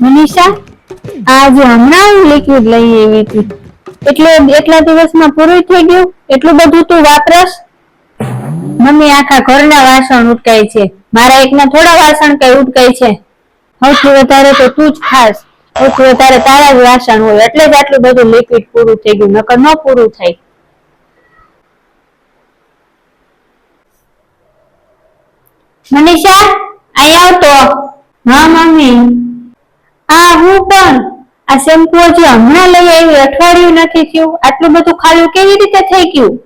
મનીષા, આજે હમણાં હું લિક્વિડ લઈ આવી હતી. એટલે એટલા દિવસમાં પૂરું થઈ ગયું? એટલું બધું તું વાપરસ? મમ્મી આખા ઘરના વાસણ ઉટકાય છે. મારા એકના થોડા વાસણ કઈ ઉટકાય છે. સૌથી વધારે તો તું જ ખાસ. સૌથી વધારે તારા જ વાસણ હોય. એટલે જ આટલું બધું લિક્વિડ પૂરું થઈ ગયું. નકર ન પૂરું થાય. મનીષા અહીંયા આવતો. હા, મમ્મી. આ પણ આ શેમ્પુ હજી હમણાં લઈ આવી, અઠવાડિયું નથી થયું, આટલું બધું ખાલી કેવી રીતે થઈ ગયું?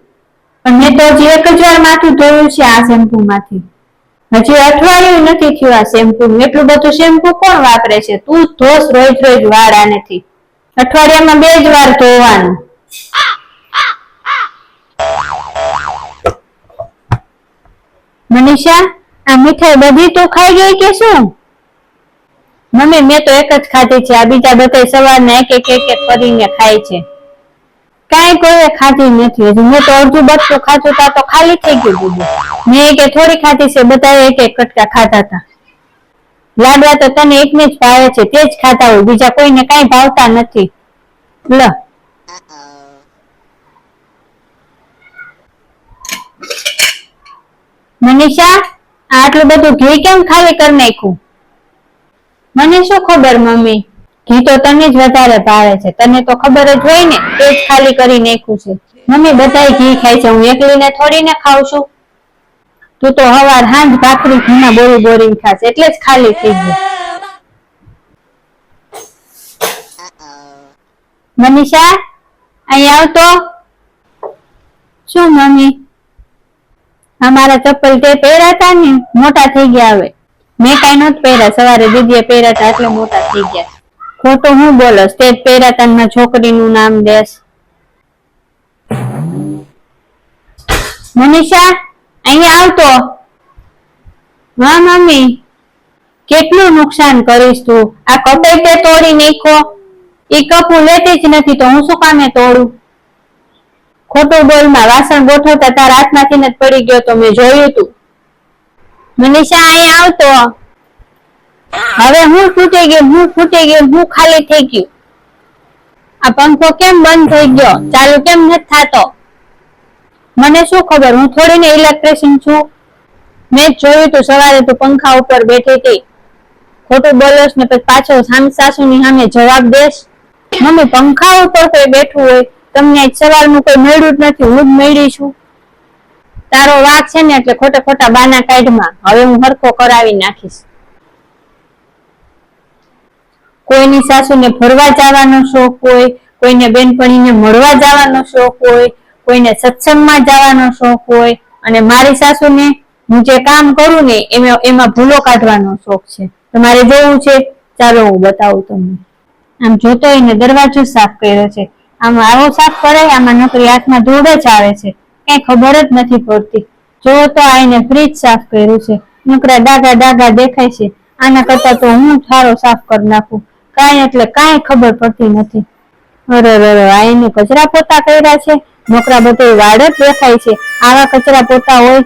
પણ મેં તો હજી એક જ વાર માથું ધોયું છે આ શેમ્પુ માંથી હજી અઠવાડિયું નથી થયું આ શેમ્પુ. એટલું બધું શેમ્પુ કોણ વાપરે છે? તું ધોસ રોજ રોજ વાળ આનેથી અઠવાડિયામાં બે જ વાર ધોવાનું. મનીષા, આ મીઠાઈ બધી તું ખાઈ ગઈ કે શું? મમ્મી, મેં તો એક જ ખાધી છે. આ બીજા બધા સવારના એક એક એક એક કરીને ખાય છે. કાંઈ કોઈએ ખાધી નથી. હજી મેં તો અડધું બચ્ચું ખાધું તા તો ખાલી થઈ ગયું બધું. મેં કે થોડી ખાધી છે. બધા એક એક કટકા ખાધા હતા લાડવા તો તને એકને જ ભાવે છે. તે જ ખાતા હોય. બીજા કોઈને કાંઈ ભાવતા નથી. લ. મનીષા આટલું બધું ઘી કેમ ખાલી કરી નાખ્યું? મને શું ખબર, મમ્મી? ઘી તો તને જ વધારે ભાવે છે. તને તો ખબર જ હોય ને તે જ ખાલી કરી નાખ્યું છે. મમ્મી, બધાય ઘી ખાય છે. હું એકલીને થોડી ને ખાઉં છું. તું તો હવાર હાંજ ભાખરી ઘીના બોરી બોરી ખાશે એટલે જ ખાલી થઈ ગયું. મનીષા, અહીં આવતો? શું, મમ્મી? અમારા ચપ્પલ તે પહેરાતા ને? મોટા થઈ ગયા હવે. મેં કઈ નોત પહેર્યા. સવારે દીદીએ પહેર્યા હતા એટલે મોટા થઈ ગયા. ખોટું હું બોલસ તે પહેર્યા હતા ને છોકરીનું નામ દેશ મનીષા, અહીંયા આવતો. હા મમ્મી. કેટલું નુકસાન કરીશ તું? આ કપડે તે તોડી નાખો એ કપ હું લેતી જ નથી તો હું શું કામે તોડું? ખોટું બોલમાં વાસણ ગોઠવતા તારા હાથમાંથી જ પડી ગયો તો મેં જોયું તું. મનીષા, અહીં આવતો. હવે હું ફૂટી ગયું હું ફૂટી ગયું હું ખાલી થઈ ગયું. આ પંખો કેમ બંધ થઈ ગયો? ચાલુ કેમ નથી થતો? મને શું ખબર? હું થોડી ને ઇલેક્ટ્રિશિયન છું. મેં જોયું તું સવારે તું પંખા ઉપર બેઠી હતી. ખોટું બોલોસ ને પછી પાછો સામ સાસુની સામે જવાબ દેશ. મમ્મી, પંખા ઉપર કોઈ બેઠું હોય, તમને સવારનું કોઈ મળ્યું જ નથી. હું જ મળી છું. તારો વાત છે ને એટલે ખોટા ખોટા બાના કાઢમાં. હવે હું હરખો કરાવી નાખીશ. કોઈની સાસુને ફરવા જવાનો શોખ હોય, કોઈને બેનપણીને મળવા જવાનો શોખ હોય, કોઈને સત્સંગમાં જવાનો શોખ હોય, અને મારી સાસુને હું જે કામ કરું ને એમાં એમાં ભૂલો કાઢવાનો શોખ છે. તમારે જોવું છે? ચાલો હું બતાવું તમને. આમ જોતો એને દરવાજો સાફ કર્યો છે. આમ આવો સાફ કરાય, આમાં નોકરી હાથમાં ધૂળ જ આવે છે. કઈ ખબર જ નથી પડતી. જો તો આઈને ફ્રીજ સાફ કર્યું છે. નકરા ડાગા ડાગા દેખાય છે. આના કરતા તો હું થારો સાફ કરી નાખું. કાંઈ એટલે કાંઈ ખબર પડતી નથી. અરે અરે આઈને કચરા પોતા કર્યા છે. નોકરા બધે વાડ જ દેખાય છે. આવા કચરા પોતા હોય,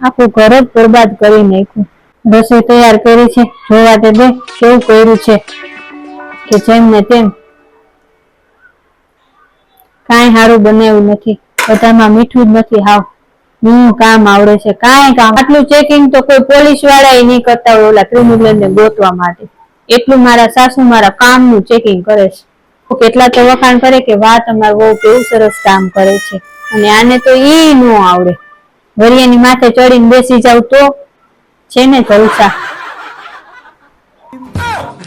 આખું ઘર જ બરબાદ કરી નાખ્યું. રસોઈ તૈયાર કરી છે. જોવા તે બે કેવું કર્યું છે. કે જેમ ને તેમ કાંઈ સારું બનાવ્યું નથી. બધામાં મીઠું નથી, હાવ. હું કામ આવડે છે, કાંઈ કામ. આટલું ચેકિંગ તો કોઈ પોલીસવાળા નહીં કરતા હોય, ઓલા ક્રિમિનલ ને ગોતવા માટે. એટલું મારા સાસુ મારા કામનું ચેકિંગ કરે છે. કેટલા તો વખાણ કરે કે વાહ, તમારું બહુ કેવું સરસ કામ કરે છે. અને આને તો ઈ નો આવડે. વરિયાની માથે ચડીને બેસી જાવ તો છે ને જલસા.